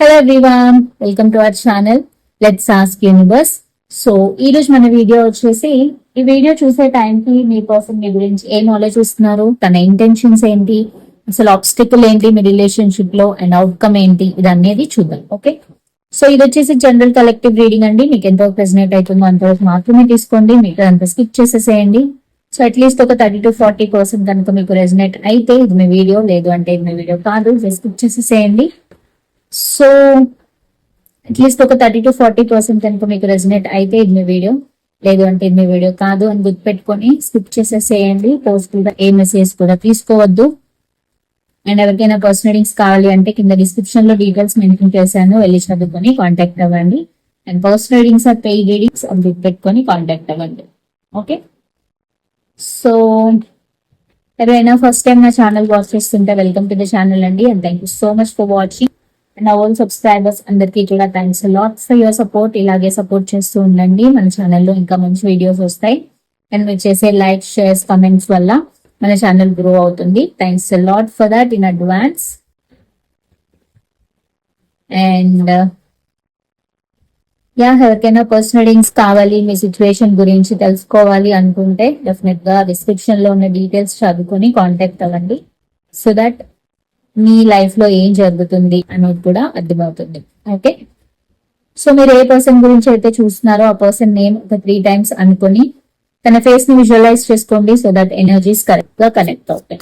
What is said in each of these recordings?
Hello everyone welcome to our channel let's ask universe so ఈ రోజు మన video వచ్చేసి ఈ వీడియో చూసే టైంకి మీ పర్సన్ మీ గురించి ఏ నాలెడ్జ్ ఇస్తున్నారు తన ఇంటెన్షన్స్ ఏంటి? అసలు ఆబ్స్టికల్ ఏంటి మీ రిలేషన్షిప్లో? అండ్ అవుట్కమ్ ఏంటి? ఇది అనేది చూద్దాం ఓకే సో ఇది వచ్చేసి జనరల్ కలెక్టివ్ రీడింగ్ అండి. మీకు ఎంతో ప్రెసినేట్ అవుతుందో అంతవరకు మాత్రమే తీసుకోండి. మీకు అంత స్కిప్ చేసేసేయండి. సో అట్లీస్ట్ ఒక థర్టీ టు ఫార్టీ పర్సెంట్ కనుక మీకు రెసినేట్ అయితే ఇది మీ వీడియో లేదు అంటే ఇది మీ వీడియో కాదు. స్కిప్ చేసేసేయండి. సో అట్లీస్ట్ ఒక థర్టీ టు ఫార్టీ పర్సెంట్ కనుక మీకు రెజినేట్ అయితే ఇది మీ వీడియో లేదు అంటే ఇది మీ వీడియో కాదు అని గుర్తుపెట్టుకొని స్కిప్ చేసేసేయండి. పోస్ట్ కూడా ఏ మెసేజ్ కూడా తీసుకోవద్దు. అండ్ ఎవరికైనా పర్సనల్ రీడింగ్స్ కావాలి అంటే కింద డిస్క్రిప్షన్లో డీటెయిల్స్ మెన్షన్ చేశాను. వెళ్ళి చదువుకొని కాంటాక్ట్ అవ్వండి. And personal readings or paid readings అని గుర్తుపెట్టుకొని కాంటాక్ట్ అవ్వండి. ఓకే సో ఎవరైనా ఫస్ట్ టైం నా ఛానల్ వాచ్ చేస్తుంటే వెల్కమ్ టు ద ఛానల్ అండి. And thank you so much for watching and own subscribers అందరికీ కూడా thanks lot for your support ఇలాగే సపోర్ట్ చేస్తూ ఉండండి. మన ఛానల్లో ఇంకా మంచి వీడియోస్ వస్తాయి. అండ్ మీరు చేసే లైక్ షేర్స్ కమెంట్స్ వల్ల మన ఛానల్ గ్రో అవుతుంది. Thanks lot for that in advance and yeah ఎవరికైనా పర్సనల్ రీడింగ్స్ కావాలి మీ సిచ్యువేషన్ గురించి తెలుసుకోవాలి అనుకుంటే డెఫినెట్గా డిస్క్రిప్షన్లో ఉన్న డీటెయిల్స్ చదువుకొని కాంటాక్ట్ అవ్వండి. సో దట్ మీ లైఫ్లో ఏం జరుగుతుంది అనేది కూడా అర్థమవుతుంది. ఓకే సో మీరు ఏ పర్సన్ గురించి అయితే చూస్తున్నారో ఆ పర్సన్ నేమ్ ఒక త్రీ టైమ్స్ అనుకుని తన ఫేస్ని విజువలైజ్ చేసుకోండి సో దట్ ఎనర్జీస్ కరెక్ట్గా కనెక్ట్ అవుతాయి.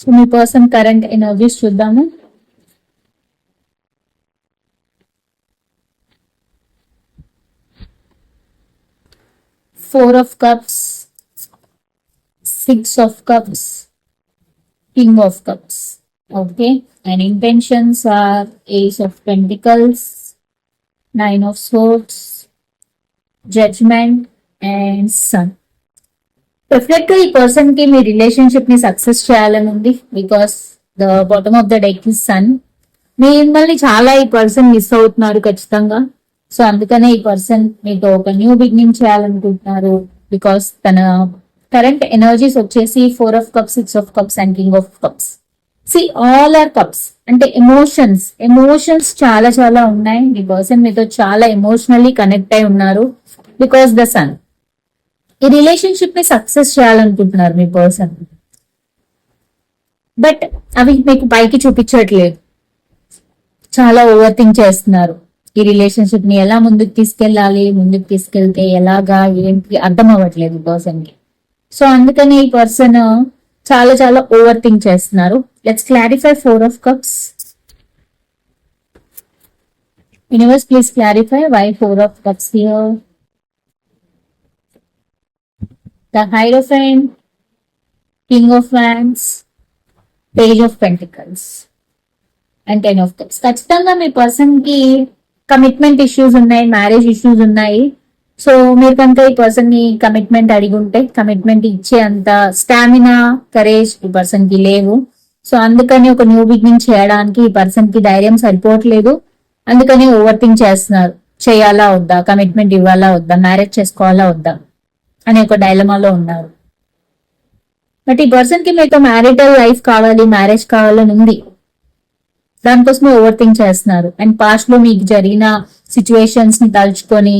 సో మీ పర్సన్ కరెంట్ ఎనర్జీస్ చూద్దాము. Four of cups six of cups king of cups okay and intentions are ace of pentacles nine of swords judgement and sun డెఫినెట్గా ఈ పర్సన్కి మీ రిలేషన్షిప్ని సక్సెస్ చేయాలని ఉంది because the bottom of the deck is sun మిమ్మల్ని చాలా ఈ పర్సన్ మిస్ అవుతున్నారు ఖచ్చితంగా. సో అందుకనే ఈ పర్సన్ మీతో ఒక న్యూ బిగినింగ్ చేయాలనుకుంటున్నారు బికాస్ తన కరెంట్ ఎనర్జీస్ వచ్చేసి four of cups six of cups and king of cups see all are cups అంటే ఎమోషన్స్ ఎమోషన్స్ చాలా చాలా ఉన్నాయి. ఈ పర్సన్ మీతో చాలా ఎమోషనల్లీ కనెక్ట్ అయి ఉన్నారు బికాస్ ద సన్ ఈ రిలేషన్షిప్ని సక్సెస్ చేయాలనుకుంటున్నారు మీ పర్సన్ బట్ అవి మీకు పైకి చూపించట్లేదు. చాలా ఓవర్ థింక్ చేస్తున్నారు. ఈ రిలేషన్షిప్ని ఎలా ముందుకు తీసుకెళ్ళాలి ముందుకు తీసుకెళ్తే ఎలాగా ఏంటి అర్థం అవ్వట్లేదు పర్సన్కి. సో అందుకని ఈ పర్సన్ చాలా చాలా ఓవర్ థింక్ చేస్తున్నారు. Let's clarify four of cups universe please clarify why four of cups here the Hierophant, King of Wands, Page of Pentacles, and ten of Cups. ఖచ్చితంగా మీ పర్సన్కి కమిట్మెంట్ ఇష్యూస్ ఉన్నాయి marriage issues ఉన్నాయి. So మీరు కనుక ఈ పర్సన్ని కమిట్మెంట్ అడిగి ఉంటే కమిట్మెంట్ ఇచ్చే అంత స్టామినా కరేజ్ ఈ పర్సన్కి లేవు. సో అందుకని ఒక న్యూ బిగినింగ్ చేయడానికి ఈ పర్సన్కి ధైర్యం సరిపోవట్లేదు. అందుకని ఓవర్ థింక్ చేస్తున్నారు. చేయాలా వద్దా? కమిట్మెంట్ ఇవ్వాలా వద్దా? మ్యారేజ్ చేసుకోవాలా వద్దా? అనే ఒక డైలమాలో ఉన్నారు. బట్ ఈ పర్సన్కి మీకు మ్యారిటల్ లైఫ్ కావాలి మ్యారేజ్ కావాలని ఉంది. దానికోసం ఓవర్ థింక్ చేస్తున్నారు. అండ్ పాస్ట్లో మీకు జరిగిన సిచ్యువేషన్స్ని తలుచుకొని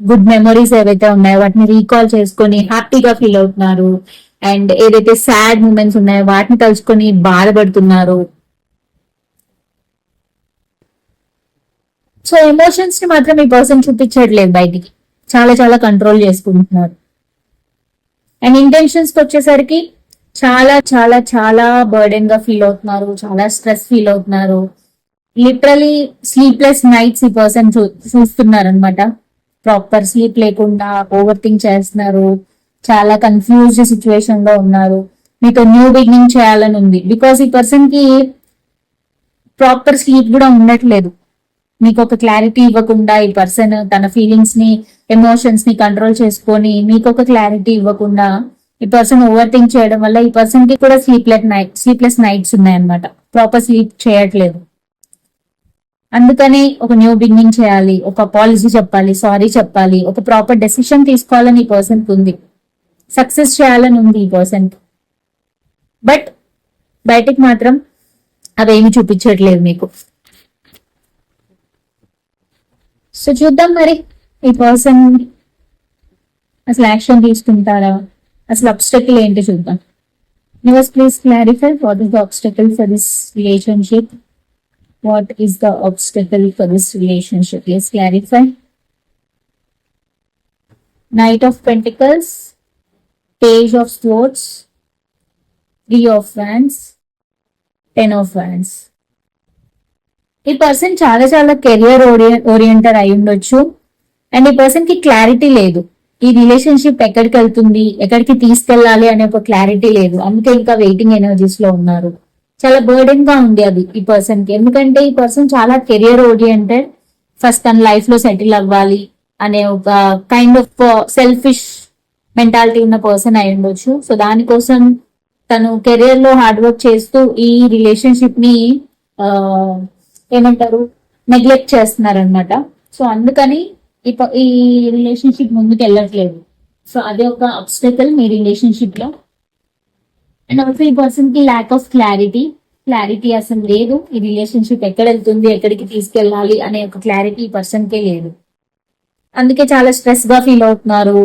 గుడ్ మెమరీస్ ఏవైతే ఉన్నాయో వాటిని రీకాల్ చేసుకొని హ్యాపీగా ఫీల్ అవుతున్నారు. అండ్ ఏదైతే సాడ్ మూమెంట్స్ ఉన్నాయో వాటిని తలుచుకొని బాధపడుతున్నారు. సో ఎమోషన్స్ని మాత్రం ఈ పర్సన్ చూపించట్లేదు బయటికి. చాలా చాలా కంట్రోల్ చేసుకుంటున్నారు. అండ్ ఇంటెన్షన్స్కి వచ్చేసరికి చాలా చాలా చాలా బర్డెన్గా ఫీల్ అవుతున్నారు. చాలా స్ట్రెస్ ఫీల్ అవుతున్నారు. లిటరలీ స్లీప్లెస్ నైట్స్ ఈ పర్సన్ చూస్తున్నారు అనమాట ప్రాపర్ స్లీప్ లేకుండా ఓవర్ థింక్ చేస్తున్నారు. చాలా కన్ఫ్యూజ్డ్ సిచ్యువేషన్లో ఉన్నారు. మీతో న్యూ బిగినింగ్ చేయాలని ఉంది. బికాస్ ఈ పర్సన్కి ప్రాపర్ స్లీప్ కూడా ఉండట్లేదు. మీకు ఒక క్లారిటీ ఇవ్వకుండా ఈ పర్సన్ తన ఫీలింగ్స్ని ఎమోషన్స్ని కంట్రోల్ చేసుకొని మీకు ఒక క్లారిటీ ఇవ్వకుండా ఈ పర్సన్ ఓవర్ థింక్ చేయడం వల్ల ఈ పర్సన్కి కూడా స్లీప్లెస్ నైట్ స్లీప్లెస్ నైట్స్ ఉన్నాయన్నమాట. ప్రాపర్ స్లీప్ చేయట్లేదు. అందుకని ఒక న్యూ బిగినింగ్ చేయాలి ఒక పాలసీ చెప్పాలి సారీ చెప్పాలి ఒక ప్రాపర్ డెసిషన్ తీసుకోవాలని ఈ పర్సన్కి ఉంది. సక్సెస్ చేయాలని ఉంది ఈ పర్సన్ బట్ బయటికి మాత్రం అవేమి చూపించట్లేదు మీకు. సో చూద్దాం మరి. ఈ పర్సన్ అసలు యాక్షన్ తీసుకుంటారా అసలు అబ్స్టకిల్ ఏంటి చూద్దాం. Universe please clarify what is the obstacle for this relationship what is the obstacle for this relationship please clarify knight of pentacles page of sports three of fans ten of fans ఈ person చాలా చాలా career oriented అయి ఉండొచ్చు. And ఈ పర్సన్కి clarity లేదు. ఈ relationship ఎక్కడికి వెళ్తుంది ఎక్కడికి తీసుకెళ్ళాలి అనే ఒక క్లారిటీ లేదు. అందుకే ఇంకా వెయిటింగ్ ఎనర్జీస్లో ఉన్నారు. చాలా బర్డెన్గా ఉంది అది ఈ పర్సన్కి. ఎందుకంటే ఈ పర్సన్ చాలా కెరియర్ ఓరియంటెడ్ ఫస్ట్ తన లైఫ్లో సెటిల్ అవ్వాలి అనే ఒక కైండ్ ఆఫ్ సెల్ఫిష్ మెంటాలిటీ ఉన్న పర్సన్ అయి ఉండొచ్చు. సో దానికోసం తను కెరియర్లో హార్డ్ వర్క్ చేస్తూ ఈ రిలేషన్షిప్ని uh, ఏమంటారు నెగ్లెక్ట్ చేస్తున్నారు అనమాట సో అందుకని ఈ ఈ రిలేషన్షిప్ ముందుకు వెళ్ళట్లేదు. సో అదే ఒక అబ్స్టకల్ మీ రిలేషన్షిప్లో అండ్ ఆల్సో ఈ పర్సన్కి ల్యాక్ ఆఫ్ క్లారిటీ క్లారిటీ అసలు లేదు. ఈ రిలేషన్షిప్ ఎక్కడ వెళ్తుంది ఎక్కడికి తీసుకెళ్ళాలి అనే ఒక క్లారిటీ ఈ పర్సన్ కే లేదు. అందుకే చాలా స్ట్రెస్గా ఫీల్ అవుతున్నారు.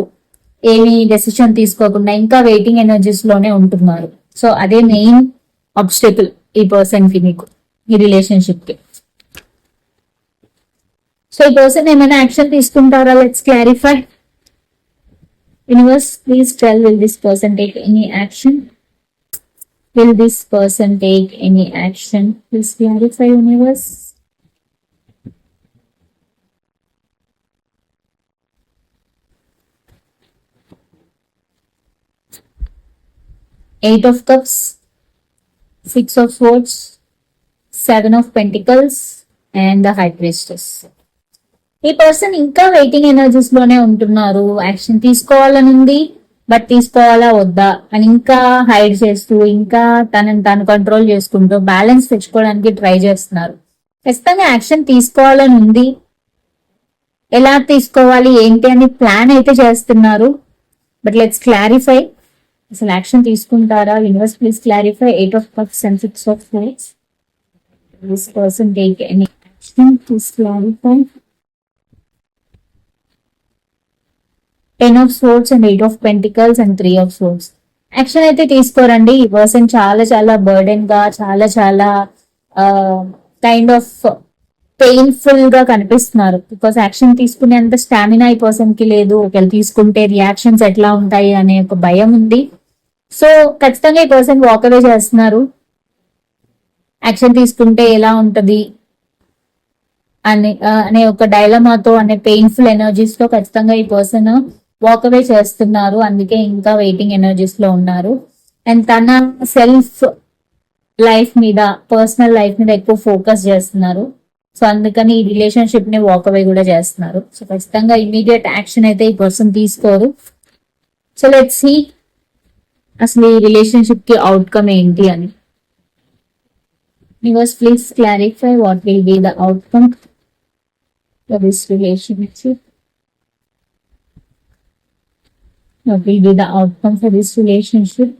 ఏమి డెసిషన్ తీసుకోకుండా ఇంకా వెయిటింగ్ ఎనర్జీస్లోనే ఉంటున్నారు. సో అదే మెయిన్ అబ్స్టెకల్ ఈ పర్సన్కి మీకు ఈ రిలేషన్షిప్కి. సో ఈ పర్సన్ ఏమైనా యాక్షన్ తీసుకుంటారా let's clarify universe please tell will this person take any action will this person take any action please clarify universe eight of cups six of swords seven of pentacles and the high priestess ఈ person ఇంకా waiting ఎనర్జీస్లోనే ఉంటున్నారు. Action తీసుకోవాలని ఉంది but తీసుకోవాలా వద్దా? అని ఇంకా హైడ్ చేస్తూ ఇంకా తనని తాను కంట్రోల్ చేసుకుంటూ బ్యాలెన్స్ తెచ్చుకోవడానికి ట్రై చేస్తున్నారు. ఖచ్చితంగా యాక్షన్ తీసుకోవాలని ఉంది ఎలా తీసుకోవాలి ఏంటి అని ప్లాన్ అయితే చేస్తున్నారు. బట్ లెట్స్ క్లారిఫై అసలు యాక్షన్ తీసుకుంటారా? Universe please clarify eight of cups and six of swords this person take any action please clarify ten of swords and eight of pentacles and three of swords action అయితే తీసుకోరండి. ఈ person చాలా చాలా బర్డెన్గా చాలా చాలా kind of పెయిన్ఫుల్గా కనిపిస్తున్నారు. Because action తీసుకునే అంత స్టామినా ఈ పర్సన్కి లేదు. ఒకవేళ తీసుకుంటే రియాక్షన్స్ ఎట్లా ఉంటాయి అనే ఒక భయం ఉంది. సో ఖచ్చితంగా ఈ పర్సన్ వాక్ అవే చేస్తున్నారు. యాక్షన్ తీసుకుంటే ఎలా ఉంటది? అనే అనే ఒక డైలమాతో అనే పెయిన్ఫుల్ ఎనర్జీస్తో ఖచ్చితంగా ఈ పర్సన్ వాక్ అవే చేస్తున్నారు. అందుకే ఇంకా వెయిటింగ్ ఎనర్జీస్లో ఉన్నారు. అండ్ తన సెల్ఫ్ లైఫ్ మీద పర్సనల్ లైఫ్ మీద ఎక్కువ ఫోకస్ చేస్తున్నారు. సో అందుకని ఈ రిలేషన్షిప్ని వాక్ అవే కూడా చేస్తున్నారు. సో ఖచ్చితంగా ఇమీడియట్ యాక్షన్ అయితే ఈ పర్సన్ తీసుకోరు. సో లెట్ సి అసలు ఈ రిలేషన్షిప్కి అవుట్కమ్ ఏంటి అని. Universe please clarify what will be the outcome for this relationship What will be the outcome for this relationship?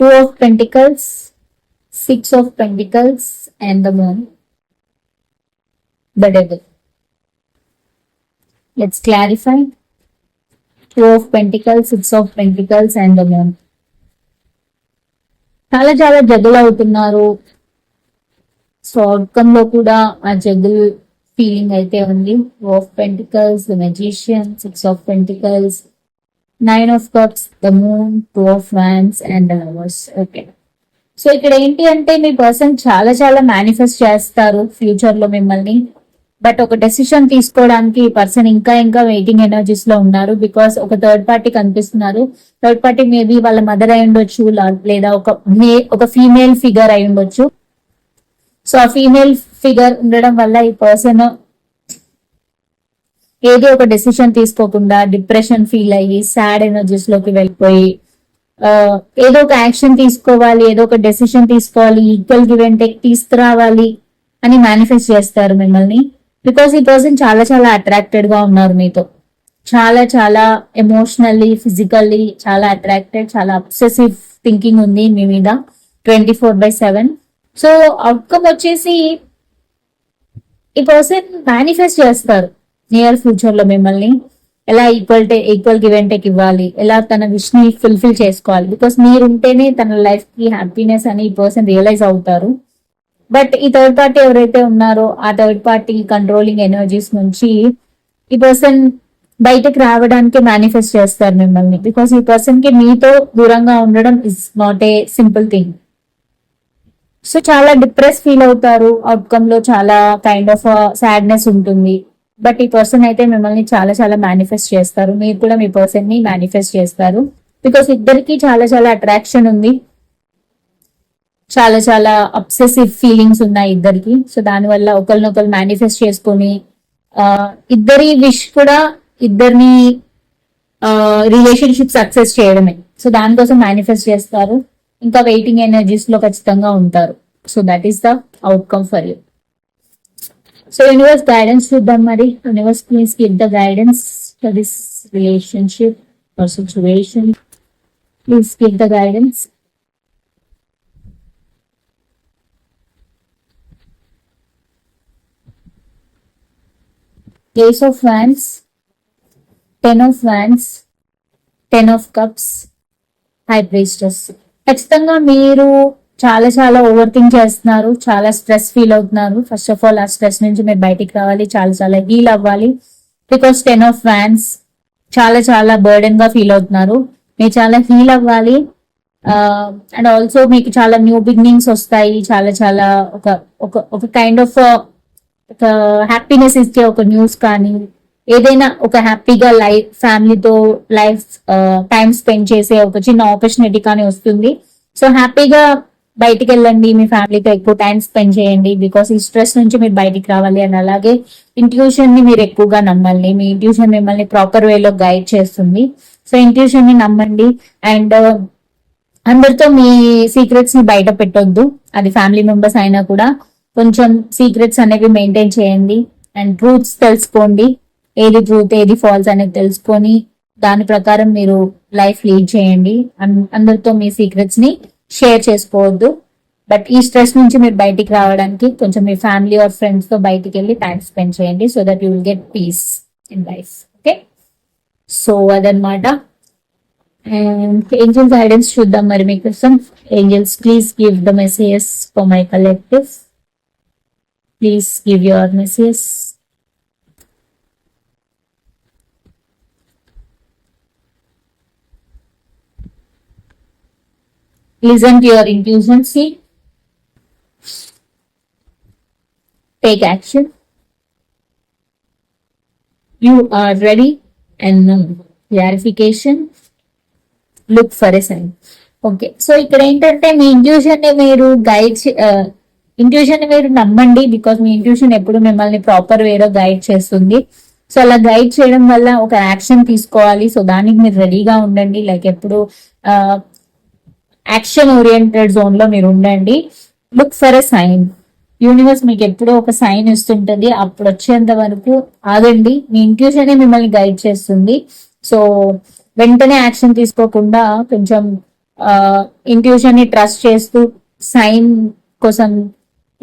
Two of Pentacles, Six of Pentacles, and the Moon. The Devil. Let's clarify. Two of Pentacles, Six of Pentacles, and the Moon. చాలా చాలా జగులు అవుతున్నారు so అవుట్కమ్లో కూడా ఆ జగులు feeling అయితే ఉంది. Of pentacles the magician six of pentacles nine of cups the moon two of fans and hours okay so ఇక్కడ ఏంటి అంటే మీ పర్సన్ చాలా చాలా మేనిఫెస్ట్ చేస్తారు ఫ్యూచర్లో మిమ్మల్ని. బట్ ఒక డెసిషన్ తీసుకోవడానికి ఈ పర్సన్ ఇంకా ఇంకా వెయిటింగ్ ఎనర్జీస్లో ఉన్నారు బికాస్ ఒక థర్డ్ పార్టీ కనిపిస్తున్నారు. థర్డ్ పార్టీ మేబీ వాళ్ళ మదర్ అయి ఉండొచ్చు లేదా ఒక మే- ఒక ఫీమేల్ ఫిగర్ అయి ఉండొచ్చు. సో ఆ ఫీమేల్ ఫిగర్ ఉండడం వల్ల ఈ పర్సన్ ఏదో ఒక డెసిషన్ తీసుకోకుండా డిప్రెషన్ ఫీల్ అయ్యి సాడ్ ఎనర్జీస్లోకి వెళ్ళిపోయి ఏదో ఒక యాక్షన్ తీసుకోవాలి ఏదో ఒక డెసిషన్ తీసుకోవాలి ఈక్వల్ గివ్ అండ్ టేక్ తీసుకురావాలి అని మేనిఫెస్ట్ చేస్తారు మిమ్మల్ని. బికాస్ ఈ పర్సన్ చాలా చాలా అట్రాక్టెడ్గా ఉన్నారు మీతో. చాలా చాలా ఎమోషనల్లీ ఫిజికల్లీ చాలా అట్రాక్టెడ్ చాలా అబ్సెసివ్ థింకింగ్ ఉంది మీ మీద. Twenty four by seven so outcome వచ్చేసి ఈ పర్సన్ మేనిఫెస్ట్ చేస్తారు. నియర్ ఫ్యూచర్లో మిమ్మల్ని ఎలా ఈక్వల్ ఈక్వల్ గివెన్ టేక్ ఇవ్వాలి ఎలా తన విష్ని ఫుల్ఫిల్ చేసుకోవాలి. బికాస్ మీరుంటేనే తన లైఫ్కి హ్యాపీనెస్ అని ఈ పర్సన్ రియలైజ్ అవుతారు. బట్ ఈ థర్డ్ పార్టీ ఎవరైతే ఉన్నారో ఆ థర్డ్ పార్టీ కంట్రోలింగ్ ఎనర్జీస్ నుంచి ఈ పర్సన్ బయటకు రావడానికి మేనిఫెస్ట్ చేస్తారు మిమ్మల్ని. బికాస్ ఈ పర్సన్కి మీతో దూరంగా ఉండడం is not a simple thing so చాలా డిప్రెస్ ఫీల్ అవుతారు. అవుట్కమ్లో చాలా కైండ్ ఆఫ్ సాడ్నెస్ ఉంటుంది. బట్ ఈ పర్సన్ అయితే మిమ్మల్ని చాలా చాలా మేనిఫెస్ట్ చేస్తారు. మీరు కూడా మీ పర్సన్ని మేనిఫెస్ట్ చేస్తారు. బికాస్ ఇద్దరికి చాలా చాలా అట్రాక్షన్ ఉంది. చాలా చాలా అబ్సెసివ్ ఫీలింగ్స్ ఉన్నాయి ఇద్దరికి. సో దానివల్ల ఒకరినొకరు మేనిఫెస్ట్ చేసుకొని ఆ, ఇద్దరి విష్ కూడా ఇద్దరిని రిలేషన్షిప్ సక్సెస్ చేయడమే. సో దానికోసం మేనిఫెస్ట్ చేస్తారు. ఇంకా వెయిటింగ్ ఎనర్జీస్లో ఖచ్చితంగా ఉంటారు. So that is the outcome for you so universe guidance చూద్దాం మరి. Universe please give the guidance for this relationship for situation please give the guidance Ace of Wands, Ten of Wands, Ten of Cups, High Priestess. ఖచ్చితంగా మీరు చాలా చాలా over think చేస్తున్నారు చాలా stress feel అవుతున్నారు. First of all ఆ stress నుంచి మీరు బయటికి రావాలి చాలా చాలా హీల్ అవ్వాలి. బికాస్ టెన్ ఆఫ్ ఫ్యాన్స్ చాలా చాలా బర్డెన్గా ఫీల్ అవుతున్నారు. మీరు చాలా హీల్ అవ్వాలి. అండ్ ఆల్సో మీకు చాలా న్యూ బిగినింగ్స్ వస్తాయి. చాలా చాలా ఒక ఒక ఒక కైండ్ ఆఫ్ ఒక హ్యాపీనెస్ ఇచ్చే ఒక న్యూస్ కానీ ఏదైనా ఒక హ్యాపీగా లైఫ్ ఫ్యామిలీతో లైఫ్ టైం స్పెండ్ చేసే ఒక చిన్న ఆపర్చునిటీ కానీ వస్తుంది. సో హ్యాపీగా బయటికి వెళ్ళండి మీ ఫ్యామిలీతో ఎక్కువ టైం స్పెండ్ చేయండి బికాస్ ఈ స్ట్రెస్ నుంచి మీరు బయటికి రావాలి అని అలాగే ఇంట్యూషన్ని మీరు ఎక్కువగా నమ్మాలి మీ ఇంట్యూషన్ మిమ్మల్ని ప్రాపర్ వేలో గైడ్ చేస్తుంది. సో ఇంట్యూషన్ని నమ్మండి. అండ్ అందరితో మీ సీక్రెట్స్ని బయట పెట్టొద్దు. అది ఫ్యామిలీ మెంబర్స్ అయినా కూడా కొంచెం సీక్రెట్స్ అనేవి మెయింటైన్ చేయండి. అండ్ ట్రూత్స్ తెలుసుకోండి. ఏది ట్రూత్ ఏది ఫాల్స్ అనేది తెలుసుకొని దాని ప్రకారం మీరు లైఫ్ లీడ్ చేయండి. అందరితో మీ సీక్రెట్స్ని షేర్ చేసుకోవద్దు. బట్ ఈ స్ట్రెస్ నుంచి మీరు బయటికి రావడానికి కొంచెం మీ ఫ్యామిలీ ఆర్ ఫ్రెండ్స్తో బయటికి వెళ్ళి టైం స్పెండ్ చేయండి so that you will get peace in life okay so అదనమాట ఏంజల్స్ గైడెన్స్ చూద్దాం మరి మీకోసం. Angels please give the messages for my collective please give your messages Listen to your intuition, see. Take action. You are ready and know. Clarification. Look for a sign okay so ఇక్కడ ఏంటంటే మీ ఇంట్యూషన్ని మీరు guide ఇంట్యూషన్ని మీరు నమ్మండి because me intuition ఎప్పుడు మిమ్మల్ని proper వేలో guide చేస్తుంది so అలా గైడ్ చేయడం వల్ల ఒక యాక్షన్ తీసుకోవాలి సో దానికి మీరు రెడీగా ఉండండి లైక్ ఎప్పుడు uh, యాక్షన్ ఓరియంటెడ్ జోన్లో మీరు ఉండండి. Look for a sign universe మీకు ఎప్పుడో ఒక సైన్ ఇస్తుంటుంది. అప్పుడు వచ్చేంత వరకు ఆగండి. మీ ఇంట్యూషన్ మిమ్మల్ని గైడ్ చేస్తుంది. సో వెంటనే యాక్షన్ తీసుకోకుండా కొంచెం ఇంట్యూషన్ని ట్రస్ట్ చేస్తూ సైన్ కోసం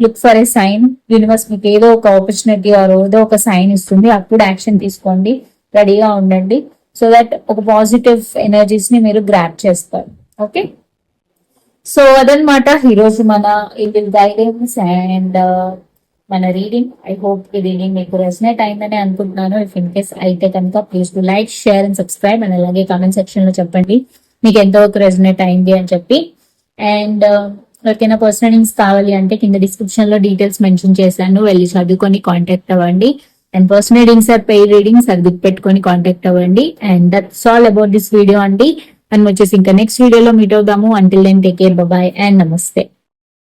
look for a sign universe మీకు ఏదో ఒక ఆపర్చునిటీ ఆర్ ఏదో ఒక సైన్ ఇస్తుంది. అప్పుడు యాక్షన్ తీసుకోండి. రెడీగా ఉండండి. సో దట్ ఒక పాజిటివ్ ఎనర్జీస్ని మీరు గ్రాప్ చేస్తారు. ఓకే సో అదనమాట ఈరోజు మన ఇది గైడెన్స్ అండ్ మన రీడింగ్ ఐ హోప్ ఈ రీడింగ్ మీకు రెసినేట్ అయిందని అనుకుంటున్నాను. ఇఫ్ ఇన్ కేస్ అయితే కనుక please to like share and subscribe and అలాగే కామెంట్ సెక్షన్లో చెప్పండి. మీకు ఎంతవరకు రెసినేట్ అయింది అని చెప్పి. అండ్ uh, ఎవరికైనా పర్సనలింగ్స్ కావాలి అంటే కింద డిస్క్రిప్షన్లో డీటెయిల్స్ మెన్షన్ చేశాను. వెళ్ళి చదువుకొని కాంటాక్ట్ అవ్వండి. And personal readings or pay readings అది గుర్తుపెట్టుకొని కాంటాక్ట్ అవ్వండి. And that's all about this video అండి. అండ్ వచ్చేసి ఇంకా నెక్స్ట్ వీడియోలో మీట్ అవుదాము. Until then take care bye and నమస్తే